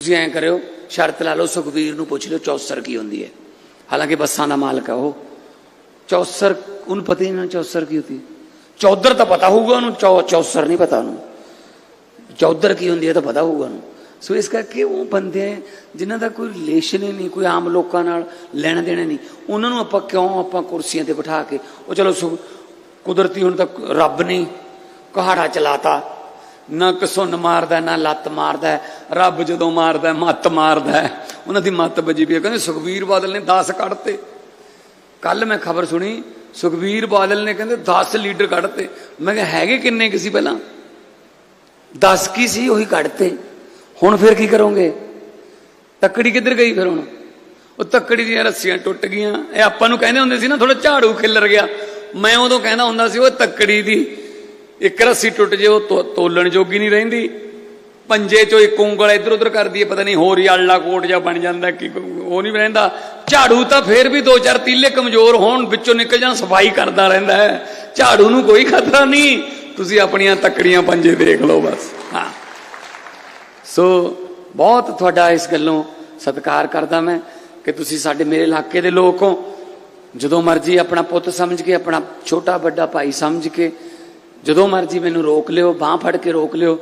ਤੁਸੀਂ ਐਂ ਕਰਿਓ, ਸ਼ਰਤ ਲਾ ਲਓ ਸੁਖਵੀਰ ਨੂੰ ਪੁੱਛ ਲਿਓ ਚੌਸਰ ਕੀ ਹੁੰਦੀ ਹੈ। ਹਾਲਾਂਕਿ ਬੱਸਾਂ ਦਾ ਮਾਲਕ ਹੈ ਉਹ। ਚੌਸਰ, ਉਹਨੂੰ ਪਤਾ ਹੀ ਨਹੀਂ ਚੌਸਰ ਕੀ ਹੁੰਦੀ। ਚੌਧਰ ਤਾਂ ਪਤਾ ਹੋਊਗਾ ਉਹਨੂੰ, ਚੌ, ਚੌਸਰ ਨਹੀਂ ਪਤਾ ਉਹਨੂੰ। ਚੌਧਰ ਕੀ ਹੁੰਦੀ ਹੈ ਤਾਂ ਪਤਾ ਹੋਊਗਾ ਉਹਨੂੰ। ਸੋ ਇਸ ਕਰਕੇ ਉਹ ਬੰਦੇ ਹੈ ਜਿਨ੍ਹਾਂ ਦਾ ਕੋਈ ਰਿਲੇਸ਼ਨ ਹੀ ਨਹੀਂ, ਕੋਈ ਆਮ ਲੋਕਾਂ ਨਾਲ ਲੈਣਾ ਦੇਣਾ ਨਹੀਂ, ਉਹਨਾਂ ਨੂੰ ਆਪਾਂ ਕਿਉਂ ਆਪਾਂ ਕੁਰਸੀਆਂ ਤੇ ਬਿਠਾ ਕੇ, ਉਹ ਚਲੋ ਸੁ- ਕੁਦਰਤੀ ਹੁਣ ਤਾਂ ਰੱਬ ਨੇ ਕਹਾੜਾ ਚਲਾਤਾ। ਨਾ ਕਸੁੰਨ ਮਾਰਦਾ, ਨਾ ਲੱਤ ਮਾਰਦਾ ਰੱਬ ਜਦੋਂ ਮਾਰਦਾ ਮੱਤ ਮਾਰਦਾ ਉਹਨਾਂ ਦੀ ਮੱਤ ਵੱਜੀ ਪਈ ਕਹਿੰਦੇ ਸੁਖਵੀਰ ਬਾਦਲ ਨੇ 10 ਕੱਢਤੇ। ਕੱਲ ਮੈਂ ਖਬਰ ਸੁਣੀ ਸੁਖਵੀਰ ਬਾਦਲ ਨੇ ਕਹਿੰਦੇ 10 ਲੀਡਰ ਕੱਢਤੇ। ਮੈਂ ਕਿਹਾ, ਹੈਗੇ ਕਿੰਨੇ ਕਿਸੇ ਪਹਿਲਾਂ? 10 ਕੀ ਸੀ, ਉਹੀ ਕੱਢਤੇ। ਹੁਣ ਫਿਰ ਕੀ ਕਰੋਗੇ? ਤੱਕੜੀ ਕਿੱਧਰ ਗਈ ਫਿਰ ਹੁਣ? ਉਹ ਤੱਕੜੀ ਦੀਆਂ ਰੱਸੀਆਂ ਟੁੱਟ ਗਈਆਂ। ਇਹ ਆਪਾਂ ਨੂੰ ਕਹਿੰਦੇ ਹੁੰਦੇ ਸੀ ਨਾ ਥੋੜਾ ਝਾੜੂ ਖਿੱਲਰ ਗਿਆ। ਮੈਂ ਉਦੋਂ ਕਹਿੰਦਾ ਹੁੰਦਾ ਸੀ, ਉਹ ਤੱਕੜੀ ਦੀ ਇੱਕ ਰੱਸੀ ਟੁੱਟ ਜੇ, ਉਹ ਤੋ- ਤੋਲਣ ਜੋਗੀ ਨਹੀਂ ਰਹਿੰਦੀ। ਪੰਜੇ ਚੋਂ ਇੱਕ ਉਂਗਲ ਇੱਧਰ ਉੱਧਰ ਕਰਦੀ ਹੈ, ਪਤਾ ਨਹੀਂ ਹੋਰ ਹੀ ਆਲਾ ਕੋਟ ਜਾਂ ਬਣ ਜਾਂਦਾ, ਕਿ ਉਹ ਨਹੀਂ ਰਹਿੰਦਾ। ਝਾੜੂ ਤਾਂ ਫੇਰ ਵੀ ਦੋ ਚਾਰ ਤੀਲੇ ਕਮਜ਼ੋਰ ਹੋਣ, ਵਿੱਚੋਂ ਨਿਕਲ ਜਾਣ, ਸਫ਼ਾਈ ਕਰਦਾ ਰਹਿੰਦਾ ਹੈ। ਝਾੜੂ ਨੂੰ ਕੋਈ ਖਤਰਾ ਨਹੀਂ। ਤੁਸੀਂ ਆਪਣੀਆਂ ਤੱਕੜੀਆਂ ਪੰਜੇ ਦੇਖ ਲਓ ਬਸ। ਹਾਂ। ਸੋ, ਬਹੁਤ ਤੁਹਾਡਾ ਇਸ ਗੱਲੋਂ ਸਤਿਕਾਰ ਕਰਦਾ ਮੈਂ ਕਿ ਤੁਸੀਂ ਸਾਡੇ ਮੇਰੇ ਇਲਾਕੇ ਦੇ ਲੋਕ ਹੋ। ਜਦੋਂ ਮਰਜ਼ੀ ਆਪਣਾ ਪੁੱਤ ਸਮਝ ਕੇ, ਆਪਣਾ ਛੋਟਾ ਵੱਡਾ ਭਾਈ ਸਮਝ ਕੇ, ਜਦੋਂ ਮਰਜ਼ੀ ਮੈਨੂੰ ਰੋਕ ਲਿਓ, ਬਾਹ ਫੜ ਕੇ ਰੋਕ ਲਿਓ,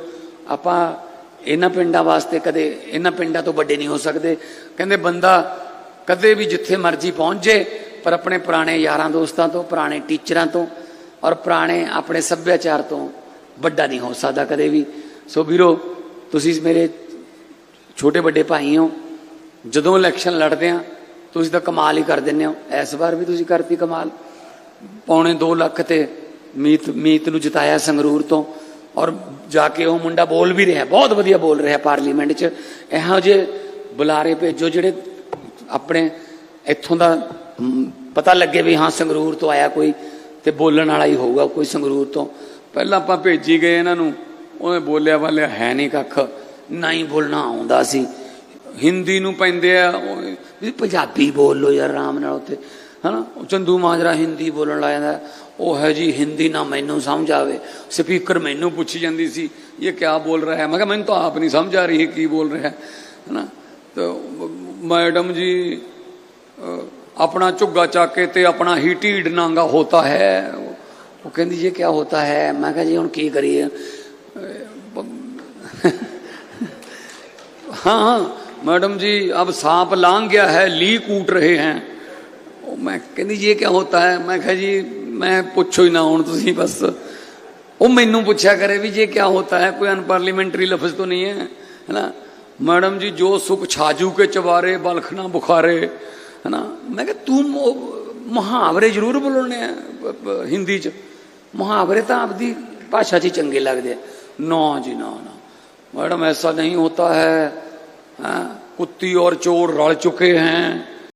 ਆਪਾਂ ਇਹਨਾਂ ਪਿੰਡਾਂ ਵਾਸਤੇ ਕਦੇ ਇਹਨਾਂ ਪਿੰਡਾਂ ਤੋਂ ਵੱਡੇ ਨਹੀਂ ਹੋ ਸਕਦੇ। ਕਹਿੰਦੇ ਬੰਦਾ ਕਦੇ ਵੀ ਜਿੱਥੇ ਮਰਜ਼ੀ ਪਹੁੰਚ ਜੇ, ਪਰ ਆਪਣੇ ਪੁਰਾਣੇ ਯਾਰਾਂ ਦੋਸਤਾਂ ਤੋਂ, ਪੁਰਾਣੇ ਟੀਚਰਾਂ ਤੋਂ ਔਰ ਪੁਰਾਣੇ ਆਪਣੇ ਸੱਭਿਆਚਾਰ ਤੋਂ ਵੱਡਾ ਨਹੀਂ ਹੋ ਸਕਦਾ ਕਦੇ ਵੀ। ਸੋ ਵੀਰੋ, ਤੁਸੀਂ ਮੇਰੇ ਛੋਟੇ ਵੱਡੇ ਭਾਈ ਹੋ, ਜਦੋਂ ਇਲੈਕਸ਼ਨ ਲੜਦੇ ਆ ਤੁਸੀਂ ਤਾਂ ਕਮਾਲ ਹੀ ਕਰ ਦਿੰਦੇ ਹੋ। ਇਸ ਵਾਰ ਵੀ ਤੁਸੀਂ ਕਰਤੀ ਕਮਾਲ। ਪੌਣੇ 2 ਲੱਖ ਤੇ ਮੀਤ ਮੀਤ ਨੂੰ ਜਿਤਾਇਆ ਸੰਗਰੂਰ ਤੋਂ। ਔਰ ਜਾ ਕੇ ਉਹ ਮੁੰਡਾ ਬੋਲ ਵੀ ਰਿਹਾ, ਬਹੁਤ ਵਧੀਆ ਬੋਲ ਰਿਹਾ ਪਾਰਲੀਮੈਂਟ 'ਚ। ਇਹੋ ਜਿਹੇ ਬੁਲਾਰੇ ਭੇਜੋ ਜਿਹੜੇ ਆਪਣੇ ਇੱਥੋਂ ਦਾ ਪਤਾ ਲੱਗੇ ਵੀ ਹਾਂ ਸੰਗਰੂਰ ਤੋਂ ਆਇਆ ਕੋਈ ਤੇ ਬੋਲਣ ਵਾਲਾ ਹੀ ਹੋਊਗਾ ਕੋਈ ਸੰਗਰੂਰ ਤੋਂ। ਪਹਿਲਾਂ ਆਪਾਂ ਭੇਜੀ ਗਏ ਇਹਨਾਂ ਨੂੰ, ਉਹਨੇ ਬੋਲਿਆ ਵਾਲਿਆ ਹੈ ਨਹੀਂ ਕੱਖ, ਨਾ ਹੀ ਬੋਲਣਾ ਆਉਂਦਾ ਸੀ। ਹਿੰਦੀ ਨੂੰ ਪੈਂਦੇ ਆ, ਉਹ ਵੀ ਪੰਜਾਬੀ ਬੋਲ ਲੋ ਯਾਰ, ਆਰਾਮ ਨਾਲ ਉੱਥੇ। ਹਨਾ ਉਹ ਚੰਦੂ ਮਾਜਰਾ ਹਿੰਦੀ ਬੋਲਣ ਲੱਗ ਜਾਂਦਾ ਉਹ ਹੈ ਜੀ ਹਿੰਦੀ ਨਾ ਮੈਨੂੰ ਸਮਝ ਆਵੇ ਸਪੀਕਰ ਮੈਨੂੰ ਪੁੱਛੀ ਜਾਂਦੀ ਸੀ ਇਹ ਕਿਆ ਬੋਲ ਰਿਹਾ ਹੈ ਮੈਂ ਕਿਹਾ ਮੈਨੂੰ ਤਾਂ ਆਪ ਨਹੀਂ ਸਮਝ ਆ ਰਹੀ ਹੈ ਕੀ ਬੋਲ ਰਿਹਾ ਹੈ ਹਨਾ ਤਾਂ ਮੈਡਮ ਜੀ ਅ, ਆਪਣਾ ਝੁੱਗਾ ਚੱਕ ਕੇ ਤੇ ਆਪਣਾ ਹੀ ਢੀਡ ਨਾਂਗਾ ਹੋਤਾ ਹੈ ਉਹ ਕਹਿੰਦੀ ਜੀ ਕਿਆ ਹੋਤਾ ਹੈ ਮੈਂ ਕਿਹਾ ਜੀ ਹੁਣ ਕੀ ਕਰੀਏ हाँ हाँ मैडम जी अब सांप लांग गया है ली कूट रहे हैं ਉਹ ਮੈਂ ਕਹਿੰਦੀ ਜੀ, ਇਹ ਕੀ ਹੋਤਾ ਹੈ? ਮੈਂ ਕਿਹਾ ਜੀ, ਮੈਂ ਪੁੱਛੋ ਹੀ ਨਾ ਹੁਣ ਤੁਸੀਂ ਬਸ। ਉਹ ਮੈਨੂੰ ਪੁੱਛਿਆ ਕਰੇ ਵੀ ਜੇ ਕੀ ਹੋਤਾ ਹੈ? ਕੋਈ ਅਨਪਾਰਲੀਮੈਂਟਰੀ ਲਫ਼ਜ਼ ਤੋਂ ਨਹੀਂ ਹੈ, ਹੈਨਾ? ਮੈਡਮ ਜੀ, ਜੋ ਸੁਖ ਛਾਜੂ ਕੇ ਚਵਾਰੇ, ਬਲਖਣਾ ਬੁਖਾਰੇ, ਹੈਨਾ? ਮੈਂ ਕਿਹਾ, ਤੂੰ ਮੁਹਾਵਰੇ ਜ਼ਰੂਰ ਬੋਲਣੇ ਆ ਹਿੰਦੀ ਚ। ਮੁਹਾਵਰੇ ਤਾਂ ਆਪਦੀ ਭਾਸ਼ਾ 'ਚ ਚੰਗੇ ਲੱਗਦੇ ਆ। ਨਾ ਜੀ, ਨਾ ਨਾ। ਮੈਡਮ, ਐਸਾ ਨਹੀਂ ਹੋਤਾ ਹੈ, ਹਾਂ? ਕੁੱਤੀ ਔਰ ਚੋਰ ਰਲ ਚੁੱਕੇ ਹੈ।